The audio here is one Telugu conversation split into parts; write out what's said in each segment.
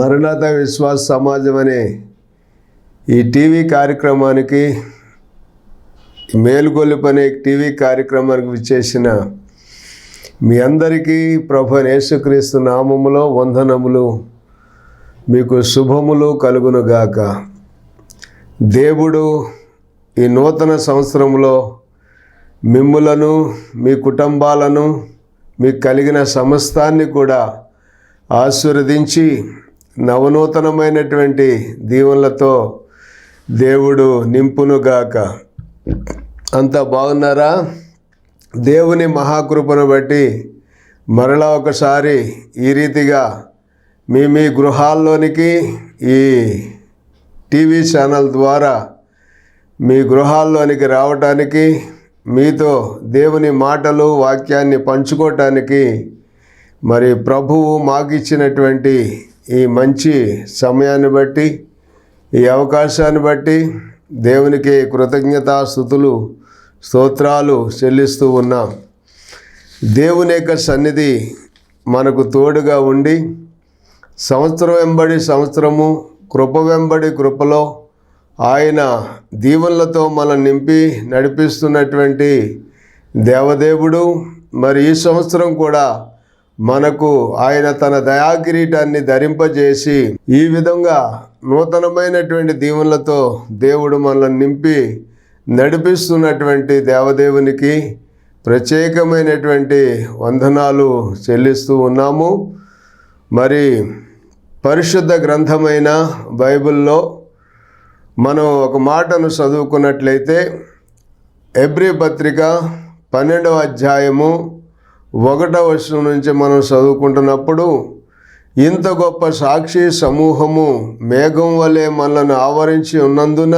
ప్రభునందు మరణత విశ్వాస సమాజం అనే ఈ టీవీ కార్యక్రమానికి మేలుగొలుపనే టీవీ కార్యక్రమానికి విచ్చేసిన మీ అందరికీ ప్రభు యేసుక్రీస్తు నామములో వందనములు. మీకు శుభములు కలుగునుగాక. దేవుడు ఈ నూతన సంవత్సరంలో మిమ్ములను మీ కుటుంబాలను మీకు కలిగిన సమస్తాన్ని కూడా ఆశీర్వదించి నవనూతనమైనటువంటి దీవెనలతో దేవుడు నింపునుగాక అంతా బాగున్నారా? దేవుని మహాకృపను బట్టి మరలా ఒకసారి ఈ రీతిగా మీ మీ గృహాల్లోనికి ఈ టీవీ ఛానల్ ద్వారా మీ గృహాల్లోనికి రావటానికి మీతో దేవుని మాటలు వాక్యాన్ని పంచుకోవటానికి మరి ప్రభువు మాకు ఇచ్చినటువంటి ఈ మంచి సమయాన్ని బట్టి ఈ అవకాశాన్ని బట్టి దేవునికి కృతజ్ఞతాస్థుతులు స్తోత్రాలు చెల్లిస్తూ ఉన్నాం. దేవుని యొక్క సన్నిధి మనకు తోడుగా ఉండి సంవత్సరం వెంబడి సంవత్సరము కృప వెంబడి కృపలో ఆయన దీవెనలతో మనం నింపి నడిపిస్తున్నటువంటి దేవదేవుడు. మరి ఈ సంవత్సరం కూడా మనకు ఆయన తన దయాకిరీటాన్ని ధరింపజేసి ఈ విధంగా నూతనమైనటువంటి దీవులతో దేవుడు మనల్ని నింపి నడిపిస్తున్నటువంటి దేవదేవునికి ప్రత్యేకమైనటువంటి వందనాలు చెల్లిస్తూ ఉన్నాము. మరి పరిశుద్ధ గ్రంథమైన బైబిల్లో మనం ఒక మాటను చదువుకున్నట్లయితే ఎబ్రి పత్రిక పన్నెండవ అధ్యాయము ఒకటవ వర్షం నుంచి మనం చదువుకుంటున్నప్పుడు ఇంత గొప్ప సాక్షి సమూహము మేఘం వలె మనల్ని ఆవరించి ఉన్నందున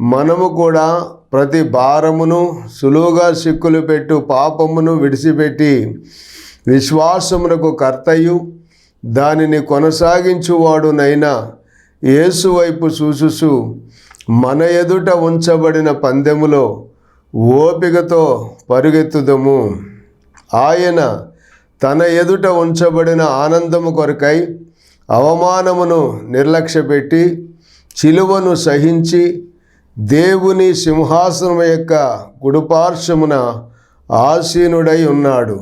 మనము కూడా ప్రతి భారమును సులువుగా సిక్కులు పెట్టు పాపమును విడిచిపెట్టి విశ్వాసమునకు కర్తయు దానిని కొనసాగించువాడునైనా యేసు వైపు చూసుసు మన ఎదుట ఉంచబడిన పందెములో ఓపికతో పరుగెత్తుదము. ఆయన తన ఎదుట ఉంచబడిన ఆనందము కొరకై అవమానమును నిర్లక్ష్యపెట్టి చిలువను సహించి దేవుని సింహాసనం యొక్క కుడుపార్శ్వమున ఆసీనుడై ఉన్నాడు.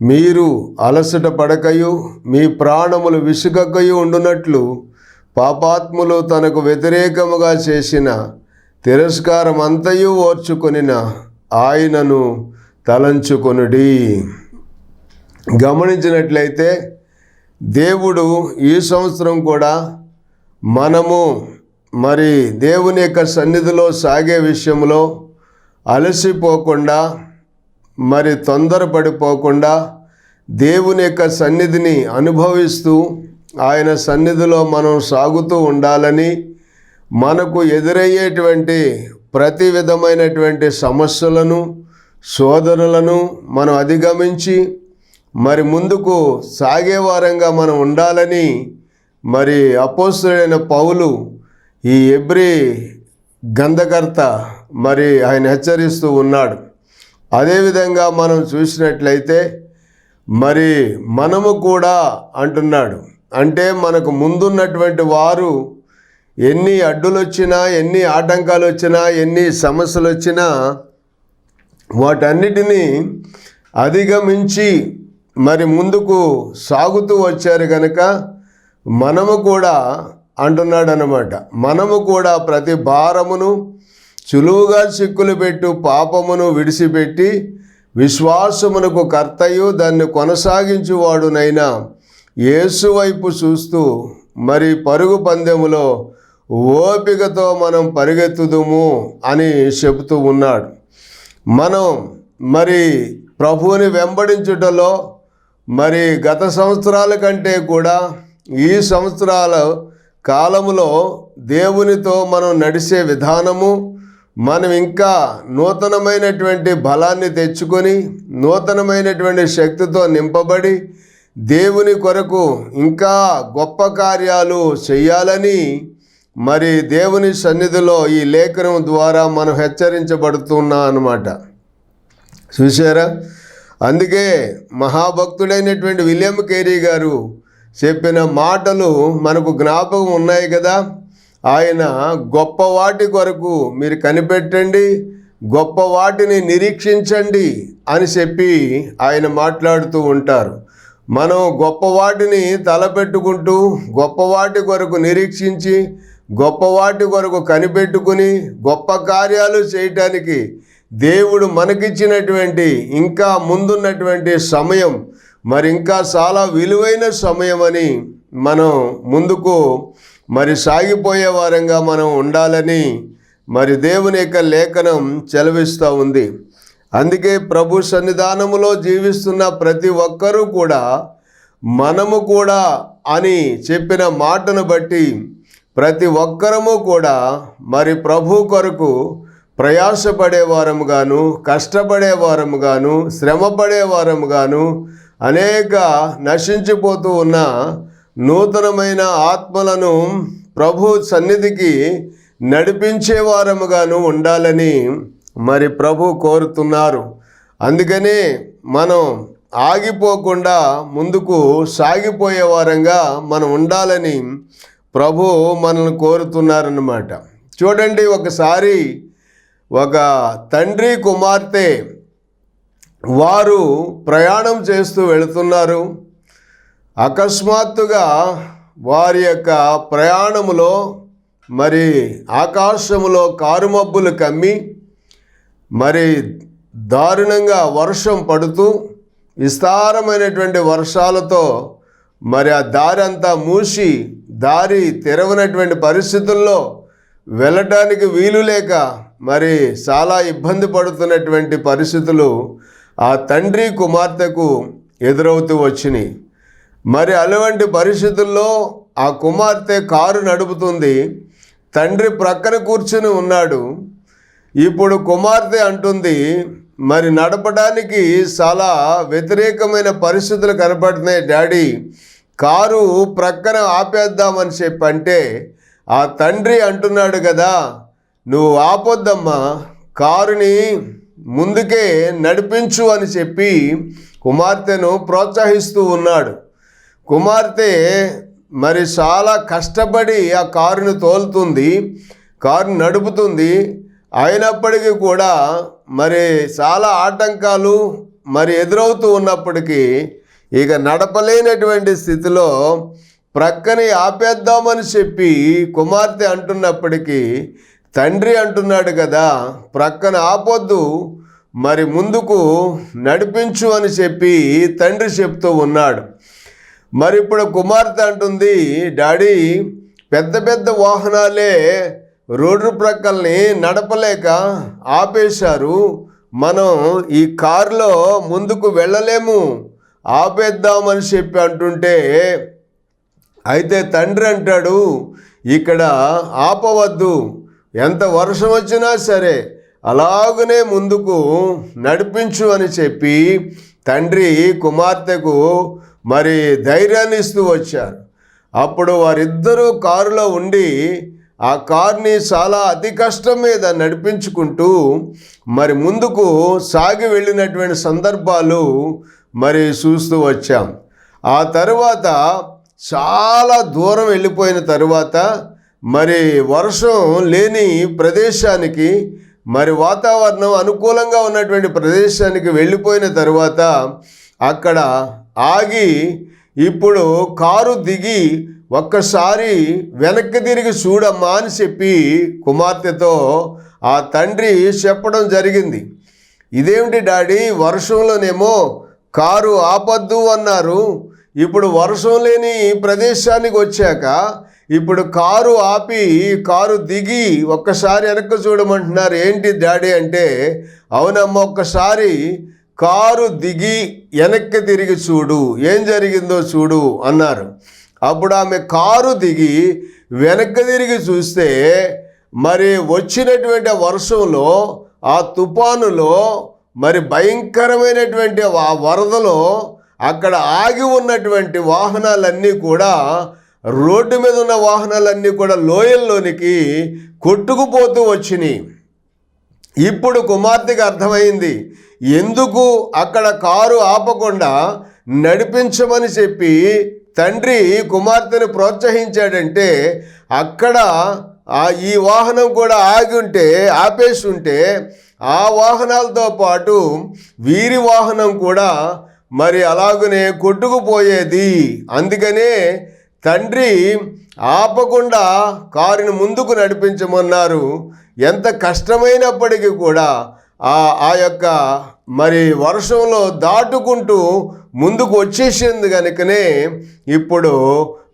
మీరు అలసట పడకయు మీ ప్రాణములు విసుగకయు ఉండునట్లు పాపాత్ములు తనకు వ్యతిరేకముగా చేసిన తిరస్కారం అంతయు ఓర్చుకొనిన ఆయనను తలంచుకొనుడి. గమనించినట్లయితే దేవుడు ఈ సంవత్సరం కూడా మనము మరి దేవుని యొక్క సన్నిధిలో సాగే విషయంలో అలసిపోకుండా మరి తొందరపడిపోకుండా దేవుని యొక్క సన్నిధిని అనుభవిస్తూ ఆయన సన్నిధిలో మనం సాగుతూ ఉండాలని మనకు ఎదురయ్యేటువంటి ప్రతి విధమైనటువంటి సమస్యలను శోధనలను మనం అధిగమించి మరి ముందుకు సాగేవారంగా మనం ఉండాలని మరి అపోస్తుడైన పౌలు ఈ ఎబ్రి గంధకర్త మరి ఆయన హెచ్చరిస్తూ ఉన్నాడు. అదేవిధంగా మనం చూసినట్లయితే మరి మనము కూడా అంటున్నాడు. అంటే మనకు ముందున్నటువంటి వారు ఎన్ని అడ్డులు వచ్చినా ఎన్ని ఆటంకాలు వచ్చినా ఎన్ని సమస్యలు వచ్చినా వాటన్నిటినీ అధిగమించి మరి ముందుకు సాగుతూ వచ్చారు కనుక మనము కూడా అంటున్నాడు అనమాట మనము కూడా ప్రతి భారమును సులువుగా చిక్కులు పెట్టు పాపమును విడిచిపెట్టి విశ్వాసమునకు కర్తయు దాన్ని కొనసాగించువాడునైనా యేసు వైపు చూస్తూ మరి పరుగు పందెములో ఓపికతో మనం పరిగెత్తుదుము అని చెబుతూ ఉన్నాడు. మనం మరి ప్రభువుని వెంబడించుటలో మరి గత సంవత్సరాల కంటే కూడా ఈ సంవత్సరాల కాలములో దేవునితో మనం నడిచే విధానము మనం ఇంకా నూతనమైనటువంటి బలాన్ని తెచ్చుకొని నూతనమైనటువంటి శక్తితో నింపబడి దేవుని కొరకు ఇంకా గొప్ప కార్యాలు చేయాలని మరి దేవుని సన్నిధిలో ఈ లేఖనం ద్వారా మనం హెచ్చరించబడుతున్నాం అన్నమాట. చూసారా అందుకే మహాభక్తుడైనటువంటి విలియం కేరీ గారు చెప్పిన మాటలు మనకు జ్ఞాపకం ఉన్నాయి కదా. ఆయన గొప్ప వాటి కొరకు మీరు కనిపెట్టండి గొప్ప వాటిని నిరీక్షించండి అని చెప్పి ఆయన మాట్లాడుతూ ఉంటారు. మనం గొప్ప వాటిని తలపెట్టుకుంటూ గొప్ప వాటి కొరకు నిరీక్షించి గొప్పవాటి కొరకు కనిపెట్టుకుని గొప్ప కార్యాలు చేయటానికి దేవుడు మనకిచ్చినటువంటి ఇంకా ముందున్నటువంటి సమయం మరి ఇంకా చాలా విలువైన సమయం అని మనం ముందుకు మరి సాగిపోయే వారంగా మనం ఉండాలని మరి దేవుని యొక్క లేఖనం చెలవిస్తూ ఉంది. అందుకే ప్రభు సన్నిధానములో జీవిస్తున్న ప్రతి ఒక్కరూ కూడా మనము కూడా అని చెప్పిన మాటను బట్టి ప్రతి ఒక్కరము కూడా మరి ప్రభు కొరకు ప్రయాసపడే వారముగాను కష్టపడే వారముగాను శ్రమపడే వారముగాను అనేక నశించిపోతూ ఉన్న నూతనమైన ఆత్మలను ప్రభు సన్నిధికి నడిపించే వారముగాను ఉండాలని మరి ప్రభు కోరుతున్నారు. అందుకనే మనం ఆగిపోకుండా ముందుకు సాగిపోయే వారంగా మనం ఉండాలని ప్రభు మనల్ని కోరుతున్నారన్నమాట. చూడండి ఒకసారి ఒక తండ్రి కుమార్తె వారు ప్రయాణం చేస్తూ వెళుతున్నారు. అకస్మాత్తుగా వారి యొక్క ప్రయాణములో మరి ఆకాశములో కారుమబ్బులు కమ్మి మరి దారుణంగా వర్షం పడుతూ విస్తారమైనటువంటి వర్షాలతో మరి ఆ దారి అంతా మూసి దారి తెరవనటువంటి పరిస్థితుల్లో వెళ్ళటానికి వీలు లేక మరి చాలా ఇబ్బంది పడుతున్నటువంటి పరిస్థితులు ఆ తండ్రి కుమార్తెకు ఎదురవుతూ వచ్చినాయి. మరి అటువంటి పరిస్థితుల్లో ఆ కుమార్తె కారు నడుపుతుంది. తండ్రి ప్రక్కన కూర్చుని ఉన్నాడు. ఇప్పుడు కుమార్తె అంటుంది మరి నడపడానికి చాలా వ్యతిరేకమైన పరిస్థితులు కనపడుతున్నాయి డాడీ. కారు ప్రక్కన ఆపేద్దామని చెప్పి అంటే ఆ తండ్రి అంటున్నాడు కదా నువ్వు ఆపొద్దమ్మా కారుని ముందుకే నడిపించు అని చెప్పి కుమార్తెను ప్రోత్సహిస్తూ ఉన్నాడు. కుమార్తె మరి చాలా కష్టపడి ఆ కారును తోలుతుంది కారు నడుపుతుంది. అయినప్పటికీ కూడా మరి చాలా ఆటంకాలు మరి ఎదురవుతూ ఉన్నప్పటికీ ఇక నడపలేనటువంటి స్థితిలో ప్రక్కని ఆపేద్దామని చెప్పి కుమార్తె అంటున్నప్పటికీ తండ్రి అంటున్నాడు కదా ప్రక్కన ఆపొద్దు మరి ముందుకు నడిపించు అని చెప్పి తండ్రి చెప్తూ ఉన్నాడు. మరి ఇప్పుడు కుమార్తె అంటుంది డాడీ పెద్ద పెద్ద వాహనాలే రోడ్డు ప్రక్కల్ని నడపలేక ఆపేశారు. మనం ఈ కారులో ముందుకు వెళ్ళలేము. ఆపేద్దామని చెప్పి అంటుంటే అయితే తండ్రి అంటాడు ఇక్కడ ఆపవద్దు. ఎంత వర్షం వచ్చినా సరే అలాగనే ముందుకు నడిపించు అని చెప్పి తండ్రి కుమార్తెకు మరి ధైర్యాన్ని ఇస్తూ వచ్చారు. అప్పుడు వారిద్దరూ కారులో ఉండి ఆ కార్ని చాలా అతి కష్టం మీద నడిపించుకుంటూ మరి ముందుకు సాగి వెళ్ళినటువంటి సందర్భాలు మరి చూస్తూ వచ్చాం. ఆ తరువాత చాలా దూరం వెళ్ళిపోయిన తరువాత మరి వర్షం లేని ప్రదేశానికి మరి వాతావరణం అనుకూలంగా ఉన్నటువంటి ప్రదేశానికి వెళ్ళిపోయిన తరువాత అక్కడ ఆగి ఇప్పుడు కారు దిగి ఒక్కసారి వెనక్కి తిరిగి చూడమ్మా అని చెప్పి కుమార్తెతో ఆ తండ్రి చెప్పడం జరిగింది. ఇదేమిటి డాడీ? వర్షంలోనేమో కారు ఆపద్దు అన్నారు. ఇప్పుడు వర్షం లేని ప్రదేశానికి వచ్చాక ఇప్పుడు కారు ఆపి కారు దిగి ఒక్కసారి వెనక్కి చూడమంటున్నారు. ఏంటి డాడీ అంటే అవునమ్మ ఒక్కసారి కారు దిగి వెనక్కి తిరిగి చూడు. ఏం జరిగిందో చూడు అన్నారు. అప్పుడు ఆమె కారు దిగి వెనక్కి తిరిగి చూస్తే మరి వచ్చినటువంటి వర్షంలో ఆ తుఫానులో మరి భయంకరమైనటువంటి ఆ వరదలో అక్కడ ఆగి ఉన్నటువంటి వాహనాలన్నీ కూడా రోడ్డు మీద ఉన్న వాహనాలన్నీ కూడా లోయల్లోనికి కొట్టుకుపోతూ వచ్చినాయి. ఇప్పుడు కుమార్తెకి అర్థమైంది ఎందుకు అక్కడ కారు ఆపకుండా నడిపించమని చెప్పి తండ్రి కుమార్తెను ప్రోత్సహించాడంటే అక్కడ ఈ వాహనం కూడా ఆగి ఉంటే ఆపేసి ఉంటే ఆ వాహనాలతో పాటు వీరి వాహనం కూడా మరి అలాగనే కొట్టుకుపోయేది. అందుకనే తండ్రి ఆపకుండా కారుని ముందుకు నడిపించమన్నారు. ఎంత కష్టమైనప్పటికీ కూడా ఆ ఆ యొక్క మరి వర్షంలో దాటుకుంటూ ముందుకు వచ్చేసింది కనుకనే ఇప్పుడు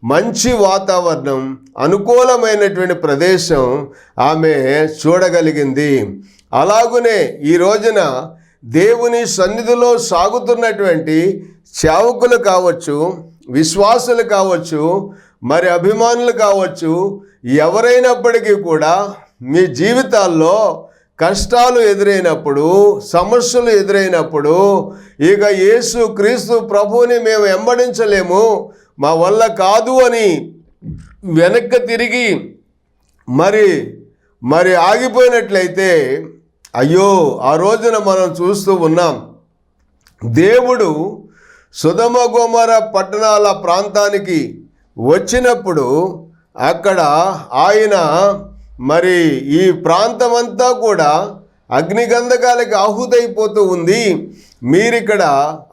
మంచి వాతావరణం అనుకూలమైనటువంటి ప్రదేశం ఆమె చూడగలిగింది. అలాగునే ఈ రోజున దేవుని సన్నిధిలో సాగుతున్నటువంటి సేవకులు కావచ్చు విశ్వాసులు కావచ్చు మరి అభిమానులు కావచ్చు ఎవరైనప్పటికీ కూడా మీ జీవితాల్లో కష్టాలు ఎదురైనప్పుడు సమస్యలు ఎదురైనప్పుడు ఇక యేసు క్రీస్తు ప్రభువుని మేము వెంబడించలేము మా వల్ల కాదు అని వెనక్కి తిరిగి మరి మరి ఆగిపోయినట్లయితే అయ్యో ఆ రోజున మనం చూస్తూ ఉన్నాం దేవుడు సుధమ గోమర పట్టణాల ప్రాంతానికి వచ్చినప్పుడు అక్కడ ఆయన మరి ఈ ప్రాంతమంతా కూడా అగ్నిగంధకాలకి ఆహుతైపోతూ ఉంది. మీరిక్కడ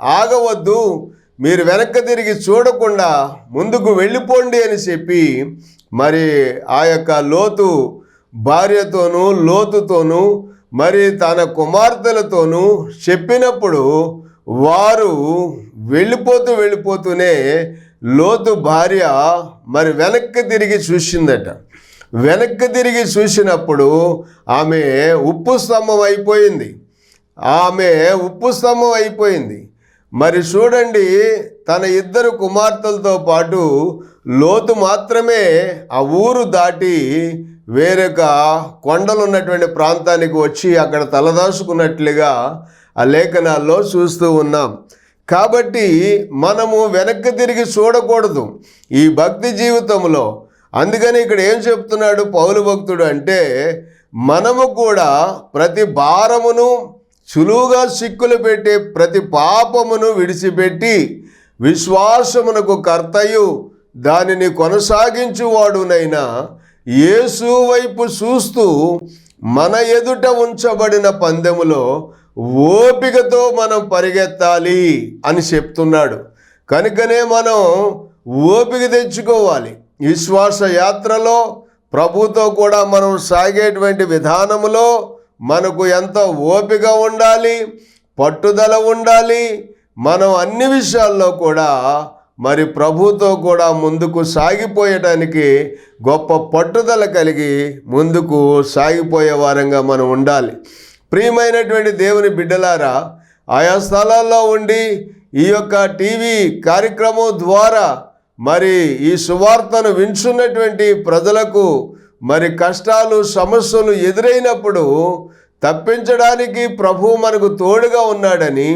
ఆగవద్దు మీరు వెనక్కి తిరిగి చూడకుండా ముందుకు వెళ్ళిపోండి అని చెప్పి మరి ఆ యొక్క లోతు భార్యతోనూ లోతుతోనూ మరి తన కుమార్తెలతోనూ చెప్పినప్పుడు వారు వెళ్ళిపోతూ వెళ్ళిపోతూనే లోతు భార్య మరి వెనక్కి తిరిగి చూసిందట. వెనక్కి తిరిగి చూసినప్పుడు ఆమె ఉప్పు స్తంభం అయిపోయింది. ఆమె ఉప్పు స్తంభం అయిపోయింది. మరి చూడండి తన ఇద్దరు కుమార్తెలతో పాటు లోతు మాత్రమే ఆ ఊరు దాటి వేరొక కొండలు ఉన్నటువంటి ప్రాంతానికి వచ్చి అక్కడ తలదాచుకున్నట్లుగా ఆ లేఖనాల్లో చూస్తూ ఉన్నాం. కాబట్టి మనము వెనక్కి తిరిగి చూడకూడదు ఈ భక్తి జీవితంలో. అందుకని ఇక్కడ ఏం చెప్తున్నాడు పౌలు భక్తుడు అంటే మనము కూడా ప్రతి భారమును సులువుగా సిక్కులు పెట్టే ప్రతి పాపమును విడిచిపెట్టి విశ్వాసమునకు కర్తయు దానిని కొనసాగించువాడునైనా యేసు వైపు చూస్తూ మన ఎదుట ఉంచబడిన పందెములో ఓపికతో మనం పరిగెత్తాలి అని చెప్తున్నాడు. కనుకనే మనం ఓపిక తెచ్చుకోవాలి. విశ్వాస యాత్రలో ప్రభుతో కూడా మనం సాగేటువంటి విధానములో మనకు ఎంత ఓపిక ఉండాలి పట్టుదల ఉండాలి మనం అన్ని విషయాల్లో కూడా మరి ప్రభుతో కూడా ముందుకు సాగిపోయటానికి గొప్ప పట్టుదల కలిగి ముందుకు సాగిపోయే వారంగా మనం ఉండాలి. ప్రియమైనటువంటి దేవుని బిడ్డలారా ఆయా స్థలాల్లో ఉండి ఈ యొక్క టీవీ కార్యక్రమం ద్వారా మరి ఈ సువార్తను వించున్నటువంటి ప్రజలకు మరి కష్టాలు సమస్యలు ఎదురైనప్పుడు తప్పించడానికి ప్రభు మనకు తోడుగా ఉన్నాడని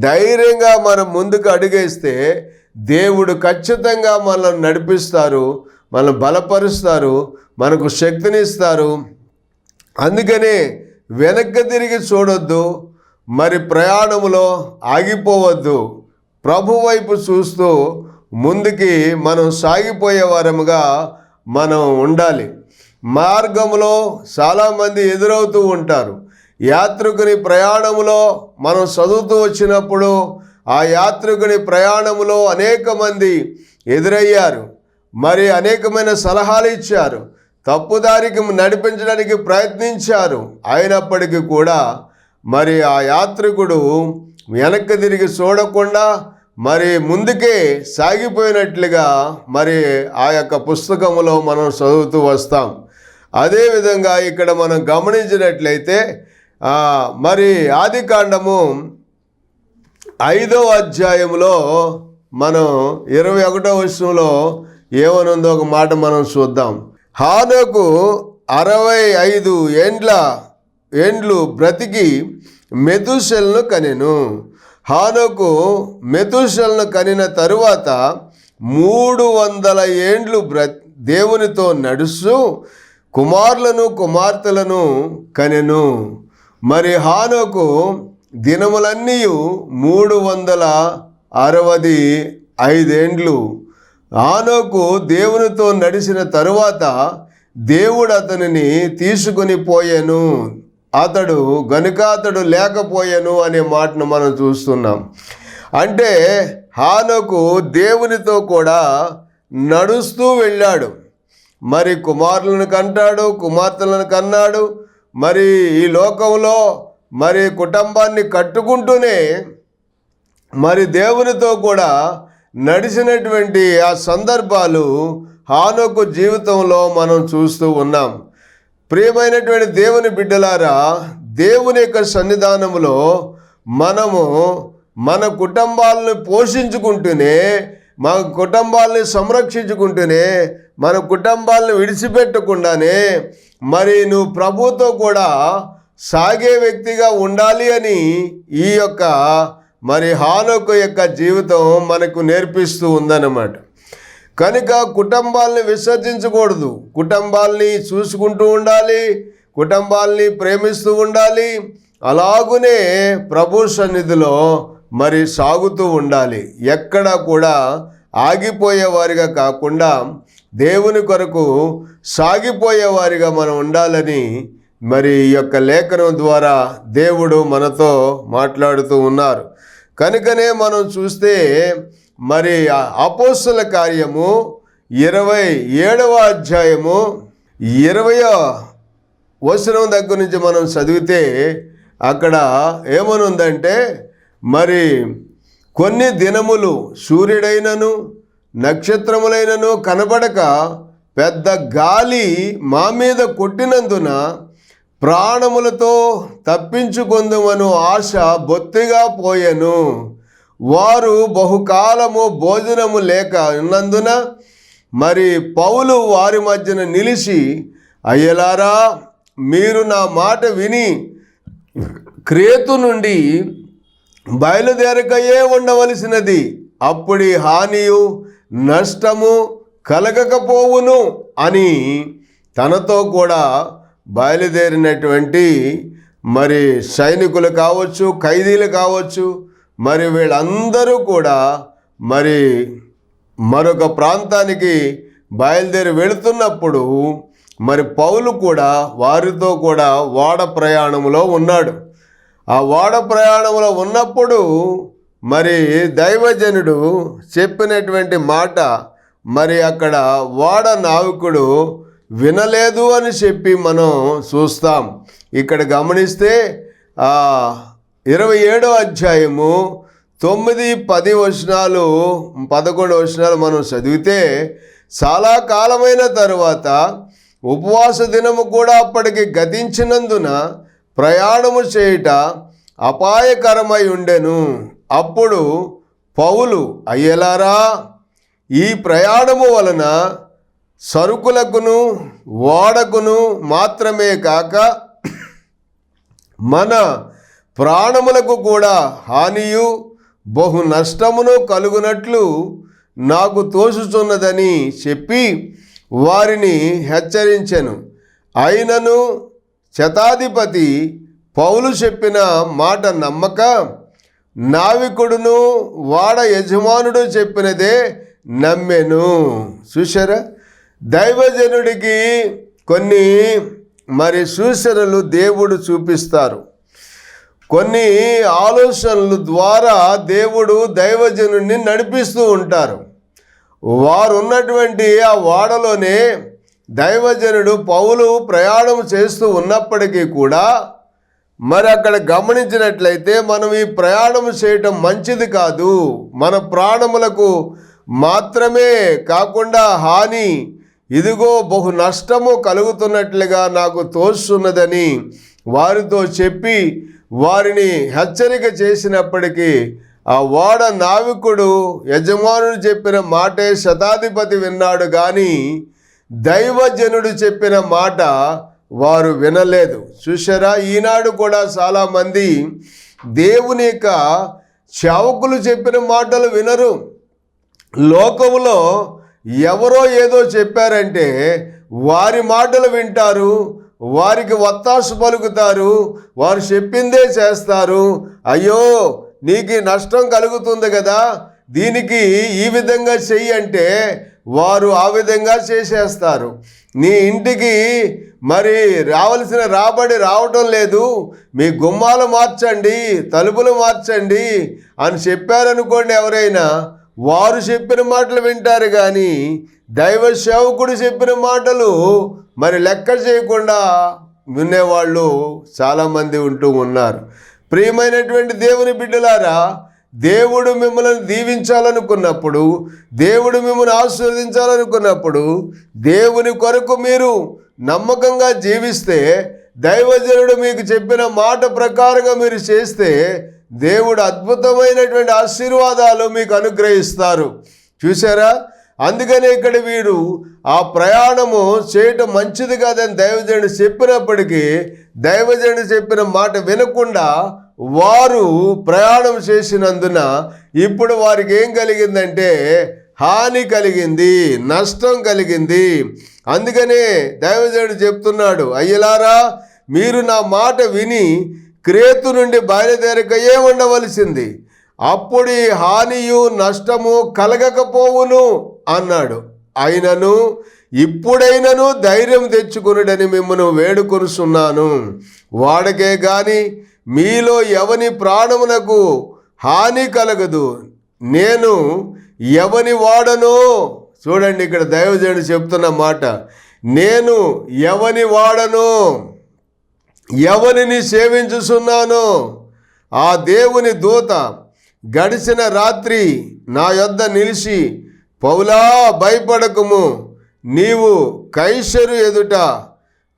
ధైర్యంగా మనం ముందుకు అడుగేస్తే దేవుడు ఖచ్చితంగా మనల్ని నడిపిస్తారు మనల్ని బలపరుస్తారు మనకు శక్తినిస్తారు. అందుకనే వెనక్కి తిరిగి చూడొద్దు మరి ప్రయాణంలో ఆగిపోవద్దు. ప్రభు వైపు చూస్తూ ముందుకి మనం సాగిపోయే వారముగా మనం ఉండాలి. మార్గంలో చాలామంది ఎదురవుతూ ఉంటారు. యాత్రికుని ప్రయాణములో మనం చదువుతూ వచ్చినప్పుడు ఆ యాత్రికుని ప్రయాణములో అనేక మంది ఎదురయ్యారు. మరి అనేకమైన సలహాలు ఇచ్చారు. తప్పుదారికి నడిపించడానికి ప్రయత్నించారు. అయినప్పటికీ కూడా మరి ఆ యాత్రికుడు వెనక్కి తిరిగి చూడకుండా మరి ముందుకే సాగిపోయినట్లుగా మరి ఆ యొక్క పుస్తకములో మనం చదువుతూ వస్తాం. అదేవిధంగా ఇక్కడ మనం గమనించినట్లయితే మరి ఆది కాండము ఐదవ అధ్యాయంలో మనం ఇరవై ఒకటో విషయంలో ఏమనుందో ఒక మాట మనం చూద్దాం. హానోకు అరవై ఐదు ఏండ్ల ఏండ్లు బ్రతికి మెతుషెల్ను కనెను. హానోకు మెతుషెల్ను కనిన తరువాత మూడు వందల ఏండ్లు బ్ర దేవునితో నడుస్తూ కుమారులను కుమార్తెలను కనెను. మరి హానోకు దినములన్నీ మూడు వందల అరవది ఐదేండ్లు. ఆనోకు దేవునితో నడిచిన తరువాత దేవుడు అతనిని తీసుకుని పోయాను. అతడు గనుక అతడు లేకపోయాను అనే మాటను మనం చూస్తున్నాం. అంటే హానోకు దేవునితో కూడా నడుస్తూ వెళ్ళాడు. మరి కుమారులను కంటాడు కుమార్తెలను కన్నాడు. మరి ఈ లోకంలో మరి కుటుంబాన్ని కట్టుకుంటూనే మరి దేవునితో కూడా నడిచినటువంటి ఆ సందర్భాలు హానోకు జీవితంలో మనం చూస్తూ ఉన్నాం. ప్రియమైనటువంటి దేవుని బిడ్డలారా దేవుని యొక్క సన్నిధానంలో మనము మన కుటుంబాలను పోషించుకుంటూనే మన కుటుంబాలని సంరక్షించుకుంటూనే మన కుటుంబాలను విడిచిపెట్టకుండానే మరి నువ్వు ప్రభుతో కూడా సాగే వ్యక్తిగా ఉండాలి అని ఈ యొక్క మరి హానోకు యొక్క జీవితం మనకు నేర్పిస్తూ ఉందన్నమాట. కనుక కుటుంబాలని విసర్జించకూడదు. కుటుంబాల్ని చూసుకుంటూ ఉండాలి. కుటుంబాల్ని ప్రేమిస్తూ ఉండాలి. అలాగునే ప్రభు సన్నిధిలో మరి సాగుతూ ఉండాలి. ఎక్కడ కూడా ఆగిపోయేవారిగా కాకుండా దేవుని కొరకు సాగిపోయేవారిగా మనం ఉండాలని మరి ఈ యొక్క లేఖనం ద్వారా దేవుడు మనతో మాట్లాడుతూ ఉన్నారు. కనుకనే మనం చూస్తే మరి అపోస్తుల కార్యము ఇరవై ఏడవ అధ్యాయము ఇరవయో వచనం దగ్గర నుంచి మనం చదివితే అక్కడ ఏమనుందంటే మరి కొన్ని దినములు సూర్యుడైనను నక్షత్రములైనను కనబడక పెద్ద గాలి మా మీద కొట్టినందున ప్రాణములతో తప్పించుకుందుమను ఆశ బొత్తిగా పోయెను. వారు బహుకాలము భోజనము లేక ఉన్నందున మరి పౌలు వారి మధ్యన నిలిచి అయ్యలారా మీరు నా మాట విని క్రేతు నుండి బయలుదేరకయే ఉండవలసినది. అప్పుడి హానియు నష్టము కలగకపోవును అని తనతో కూడా బయలుదేరినటువంటి మరి సైనికులు కావచ్చు ఖైదీలు కావచ్చు మరి వీళ్ళందరూ కూడా మరి మరొక ప్రాంతానికి బయలుదేరి వెళుతున్నప్పుడు మరి పౌలు కూడా వారితో కూడా వాడ ప్రయాణంలో ఉన్నాడు. ఆ వాడ ప్రయాణంలో ఉన్నప్పుడు మరి దైవజనుడు చెప్పినటువంటి మాట మరి అక్కడ వాడ నావికుడు వినలేదు అని చెప్పి మనం చూస్తాం. ఇక్కడ గమనిస్తే ఇరవై ఏడో అధ్యాయము తొమ్మిది పది వచనాలు పదకొండు వచనాలు మనం చదివితే చాలా కాలమైన తరువాత ఉపవాస దినము కూడా అప్పటికి గతించినందున ప్రయాణము చేయుట అపాయకరమై ఉండెను. అప్పుడు పౌలు అయ్యలారా ఈ ప్రయాణము వలన సరుకులకును ఓడకును మాత్రమే కాక మన ప్రాణములకు కూడా హానియు బహు నష్టమును కలుగునట్లు నాకు తోచుచున్నదని చెప్పి వారిని హెచ్చరించెను. అయినను శతాధిపతి పౌలు చెప్పిన మాట నమ్మక నావికుడును వాడ యజమానుడు చెప్పినదే నమ్మెను. చూశారా? దైవజనుడికి కొన్ని మరి సూచనలు దేవుడు చూపిస్తారు. కొన్ని ఆలోచనల ద్వారా దేవుడు దైవజనుడిని నడిపిస్తూ ఉంటారు. వారు ఉన్నటువంటి ఆ వాడలోనే దైవజనుడు పౌలు ప్రయాణం చేస్తూ ఉన్నప్పటికీ కూడా మరి అక్కడ గమనించినట్లయితే మనం ఈ ప్రయాణం చేయటం మంచిది కాదు. మన ప్రాణములకు మాత్రమే కాకుండా హాని ఇదిగో బహు నష్టము కలుగుతున్నట్లుగా నాకు తోస్తున్నదని వారితో చెప్పి వారిని హెచ్చరిక చేసినప్పటికీ ఆ ఓడ నావికుడు యజమానుడు చెప్పిన మాటే శతాధిపతి విన్నాడు కానీ దైవజనుడు చెప్పిన మాట వారు వినలేదు. చూసారా ఈనాడు కూడా చాలామంది దేవుని యొక్క చావకులు చెప్పిన మాటలు వినరు. లోకములో ఎవరో ఏదో చెప్పారంటే వారి మాటలు వింటారు వారికి వత్తాసు పలుకుతారు వారు చెప్పిందే చేస్తారు. అయ్యో నీకు నష్టం కలుగుతుంది కదా దీనికి ఈ విధంగా చెయ్యి అంటే వారు ఆ విధంగా చేసేస్తారు. నీ ఇంటికి మరి రావలసిన రాబడి రావటం లేదు మీ గుమ్మాలు మార్చండి తలుపులు మార్చండి అని చెప్పారనుకోండి ఎవరైనా వారు చెప్పిన మాటలు వింటారు కానీ దైవ సేవకుడు చెప్పిన మాటలు మరి లెక్క చేయకుండా వినేవాళ్ళు చాలామంది ఉంటూ ఉన్నారు. ప్రియమైనటువంటి దేవుని బిడ్డలారా దేవుడు మిమ్మల్ని దీవించాలనుకున్నప్పుడు దేవుడు మిమ్మల్ని ఆశీర్వదించాలనుకున్నప్పుడు దేవుని కొరకు మీరు నమ్మకంగా జీవిస్తే దైవజనుడు మీకు చెప్పిన మాట ప్రకారంగా మీరు చేస్తే దేవుడు అద్భుతమైనటువంటి ఆశీర్వాదాలు మీకు అనుగ్రహిస్తారు. చూసారా అందుకనే ఇక్కడ వీరు ఆ ప్రయాణము చేయటం మంచిది కాదని దైవజనుడు చెప్పినప్పటికీ దైవజనుడు చెప్పిన మాట వినకుండా వారు ప్రయాణం చేసినందున ఇప్పుడు వారికి ఏం కలిగిందంటే హాని కలిగింది నష్టం కలిగింది. అందుకనే దైవజనుడు చెప్తున్నాడు అయ్యలారా మీరు నా మాట విని క్రేతు నుండి బయలుదేరకయే ఉండవలసింది? అప్పుడు హానియు నష్టము కలగకపోవును అన్నాడు. అయినను ఇప్పుడైనను ధైర్యం తెచ్చుకునుడని మిమ్మల్ని వేడుకొనుస్తున్నాను వాడకే గాని మీలో ఎవని ప్రాణమునకు హాని కలగదు. నేను ఎవని వాడనో చూడండి ఇక్కడ దైవజనుడు చెప్తున్న మాట. నేను ఎవని వాడనో ఎవరిని సేవించుచున్నానో ఆ దేవుని దూత గడిచిన రాత్రి నా యొద్ద నిలిచి పౌలా భయపడకుము. నీవు కైసరు ఎదుట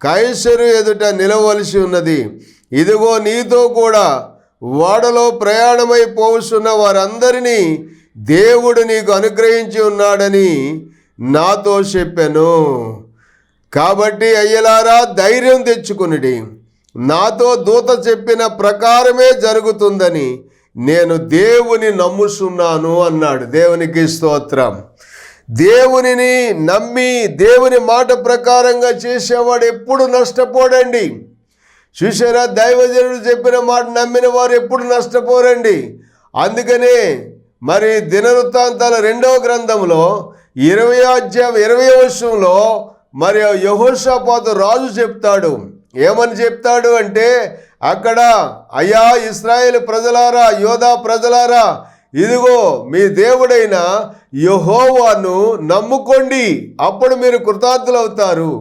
కైసరు ఎదుట నిలవలసి ఉన్నది. ఇదిగో నీతో కూడా ఓడలో ప్రయాణమై పోవుచున్న వారందరినీ దేవుడు నీకు అనుగ్రహించి ఉన్నాడని నాతో చెప్పాను. కాబట్టి అయ్యలారా ధైర్యం తెచ్చుకునిడి. నాతో దూత చెప్పిన ప్రకారమే జరుగుతుందని నేను దేవుని నమ్ముచున్నాను అన్నాడు. దేవునికి స్తోత్రం. దేవునిని నమ్మి దేవుని మాట ప్రకారంగా చేసేవాడు ఎప్పుడు నష్టపోడండి. చూసారా దైవజనుడు చెప్పిన మాట నమ్మిన వారు ఎప్పుడు నష్టపోరండి. అందుకనే మరి దినవృత్తాంతాల రెండవ గ్రంథంలో ఇరవై అధ్యాయం ఇరవై వర్షంలో మరి యహోషాపాత రాజు చెప్తాడు. ఏమని చెప్తాడు అంటే అక్కడ అయ్యా ఇస్రాయేల్ ప్రజలారా యోధా ప్రజలారా ఇదిగో మీ దేవుడైన యహోవాను నమ్ముకోండి అప్పుడు మీరు కృతార్థులవుతారు.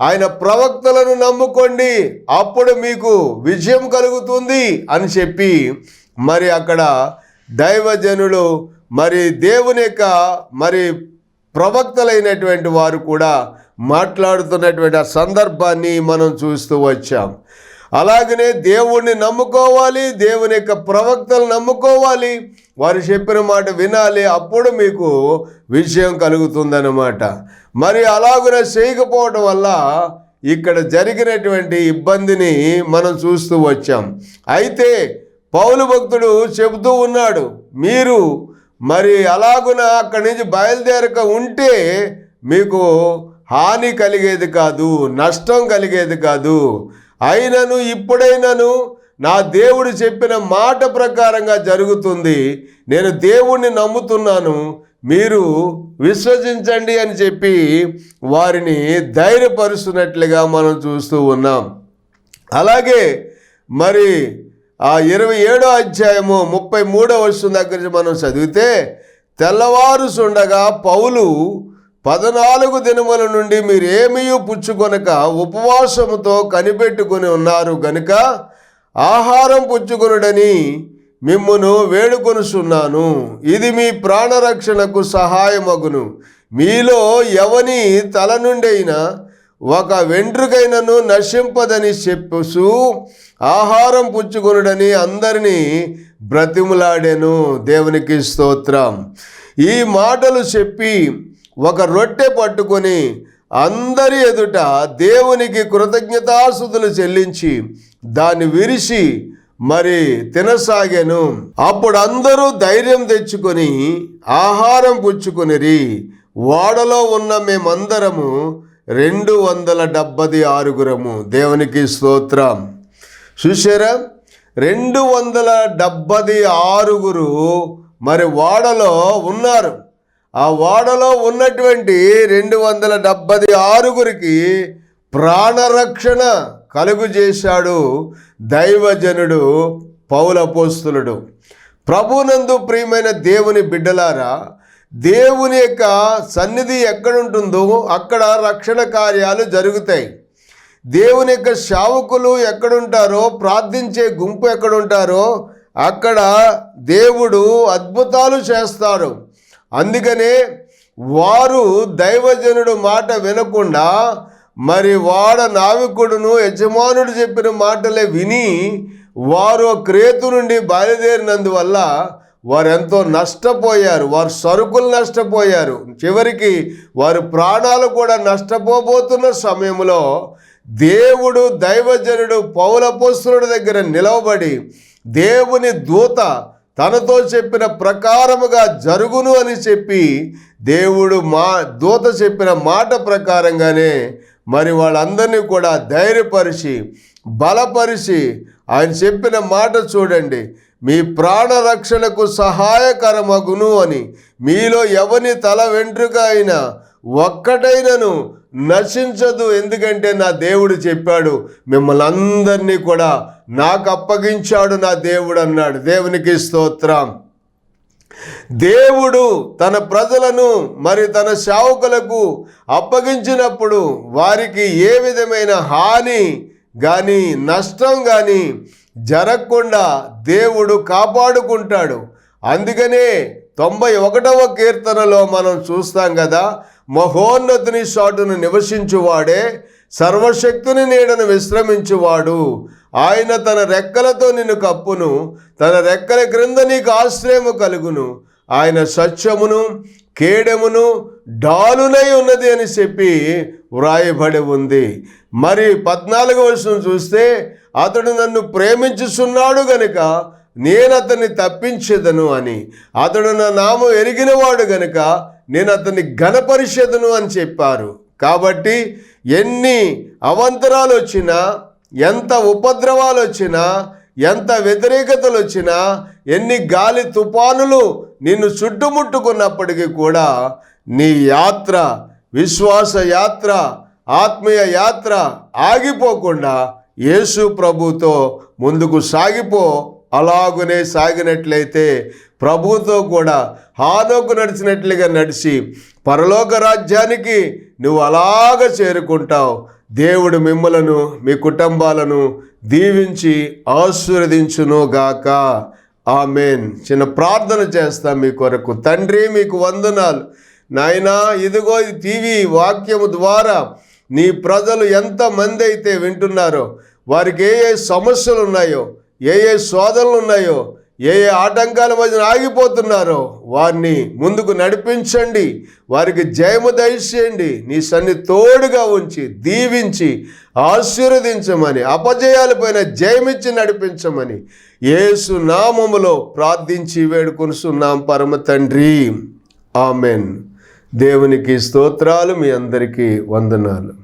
ఆయన ప్రవక్తలను నమ్ముకోండి అప్పుడు మీకు విజయం కలుగుతుంది అని చెప్పి మరి అక్కడ దైవజనులు మరి దేవుని యొక్క మరి ప్రవక్తలైనటువంటి వారు కూడా మాట్లాడుతున్నటువంటి ఆ సందర్భాన్ని మనం చూస్తూ వచ్చాం. అలాగనే దేవుణ్ణి నమ్ముకోవాలి దేవుని యొక్క ప్రవక్తలు నమ్ముకోవాలి. వారు చెప్పిన మాట వినాలి అప్పుడు మీకు విజయం కలుగుతుందన్నమాట. మరి అలాగున చేయకపోవడం వల్ల ఇక్కడ జరిగినటువంటి ఇబ్బందిని మనం చూస్తూ వచ్చాం. అయితే పౌలు భక్తుడు చెబుతూ ఉన్నాడు మీరు మరి అలాగున అక్కడి నుంచి బయలుదేరక ఉంటే మీకు హాని కలిగేది కాదు నష్టం కలిగేది కాదు. అయినను ఇప్పుడైనను నా దేవుడు చెప్పిన మాట ప్రకారంగా జరుగుతుంది. నేను దేవుణ్ణి నమ్ముతున్నాను. మీరు విశ్వసించండి అని చెప్పి వారిని ధైర్యపరుస్తున్నట్లుగా మనం చూస్తూ ఉన్నాం. అలాగే మరి ఆ ఇరవై ఏడో అధ్యాయము ముప్పై మూడో వర్షం దగ్గర నుంచి మనం చదివితే తెల్లవారుసుండగా పౌలు పద్నాలుగు దినముల నుండి మీరేమీ పుచ్చుకొనక ఉపవాసముతో కనిపెట్టుకుని ఉన్నారు గనుక ఆహారం పుచ్చుకొనుడని మిమ్మును వేడుకొనుచున్నాను. ఇది మీ ప్రాణరక్షణకు సహాయమగును. మీలో ఎవని తల నుండైనా ఒక వెంట్రుకైనను నశింపదని చెప్పుసు ఆహారం పుచ్చుకొనుడని అందరినీ బ్రతిములాడెను. దేవునికి స్తోత్రం. ఈ మాటలు చెప్పి ఒక రొట్టె పట్టుకొని అందరి ఎదుట దేవునికి కృతజ్ఞతాసుతులు చెల్లించి దాన్ని విరిచి మరి తినసాగాను. అప్పుడు అందరూ ధైర్యం తెచ్చుకొని ఆహారం పుచ్చుకొనిరి. ఓడలో ఉన్న మేమందరము రెండు వందల డెబ్బది ఆరుగురము. దేవునికి స్తోత్రం. చూసారా రెండు వందల డెబ్బది ఆరుగురు మరి ఓడలో ఉన్నారు. ఆ ఓడలో ఉన్నటువంటి రెండు వందల డెబ్బై ఆరుగురికి ప్రాణరక్షణ కలుగు చేశాడు దైవజనుడు పౌలపోస్తులుడు ప్రభునందు ప్రియమైన దేవుని బిడ్డలారా దేవుని యొక్క సన్నిధి ఎక్కడుంటుందో అక్కడ రక్షణ కార్యాలు జరుగుతాయి. దేవుని యొక్క శావకులు ఎక్కడుంటారో ప్రార్థించే గుంపు ఎక్కడుంటారో అక్కడ దేవుడు అద్భుతాలు చేస్తారు అందుకనే వారు దైవజనుడు మాట వినకుండా మరి వాడ నావికుడును యజమానుడు చెప్పిన మాటలే విని వారు క్రేతు నుండి బయలుదేరినందువల్ల వారు ఎంతో నష్టపోయారు వారు సరుకులు నష్టపోయారు. చివరికి వారు ప్రాణాలు కూడా నష్టపోబోతున్న సమయంలో దేవుడు దైవజనుడు పౌలపోస్తుడి దగ్గర నిలవబడి దేవుని దూత తనతో చెప్పిన ప్రకారముగా జరుగును అని చెప్పి దేవుడు మా దూత చెప్పిన మాట ప్రకారంగానే మరి వాళ్ళందరినీ కూడా ధైర్యపరిచి బలపరిచి ఆయన చెప్పిన మాట చూడండి. మీ ప్రాణ రక్షణకు సహాయకరమగును అని మీలో ఎవని తల వెంట్రుక అయినా ఒక్కటైనను నశించదు. ఎందుకంటే నా దేవుడు చెప్పాడు మిమ్మల్ని అందరినీ కూడా నాకు అప్పగించాడు నా దేవుడు అన్నాడు. దేవునికి స్తోత్రం. దేవుడు తన ప్రజలను మరి తన సేవకులకు అప్పగించినప్పుడు వారికి ఏ విధమైన హాని కానీ నష్టం కానీ జరగకుండా దేవుడు కాపాడుకుంటాడు. అందుకనే తొంభై ఒకటవ కీర్తనలో మనం చూస్తాం కదా మహోన్నతిని సాటును నివసించువాడే సర్వశక్తుని నీడను విశ్రమించువాడు. ఆయన తన రెక్కలతో నిన్ను కప్పును తన రెక్కల క్రింద నీకు ఆశ్రయము కలుగును. ఆయన సత్యమును కేడెమును డాలునై ఉన్నది అని చెప్పి వ్రాయబడి ఉంది. మరి పద్నాలుగో వర్షం చూస్తే అతడు నన్ను ప్రేమించుచున్నాడు గనుక నేను అతన్ని తప్పించేదను అని. అతడు నా నామం ఎరిగినవాడు గనుక నేను అతన్ని ఘనపరిషదును అని చెప్పారు. కాబట్టి ఎన్ని అవంతరాలు వచ్చినా ఎంత ఉపద్రవాలు వచ్చినా ఎంత వ్యతిరేకతలు వచ్చినా ఎన్ని గాలి తుఫానులు నిన్ను చుట్టుముట్టుకున్నప్పటికీ కూడా నీ యాత్ర విశ్వాస యాత్ర ఆత్మీయ యాత్ర ఆగిపోకుండా యేసు ప్రభుతో ముందుకు సాగిపో అలాగునే సాగినట్లయితే ప్రభువుతో కూడా హానోకు నడిచినట్లుగా నడిచి పరలోక రాజ్యానికి నువ్వు అలాగ చేరుకుంటావు. దేవుడు మిమ్మలను మీ కుటుంబాలను దీవించి ఆశీర్వదించును గాక. ఆమెన్. చిన్న ప్రార్థన చేస్తా మీ కొరకు. తండ్రి మీకు వందనాలు. నాయనా ఇదిగో టీవీ వాక్యము ద్వారా నీ ప్రజలు ఎంతమంది అయితే వింటున్నారో వారికి ఏ ఏ సమస్యలు ఉన్నాయో ఏ ఏ శోధనలు ఉన్నాయో ఏ ఏ ఆటంకాల మధ్య ఆగిపోతున్నారో వారిని ముందుకు నడిపించండి. వారికి జయము దయచేయండి. నీ సన్ని తోడుగా ఉంచి దీవించి ఆశీర్వదించమని అపజయాలపైన జయమిచ్చి నడిపించమని యేసు నామములో ప్రార్థించి వేడుకొనిస్తున్నాం పరమ తండ్రి. ఆమెన్. దేవునికి స్తోత్రాలు మీ అందరికీ వందనాలు.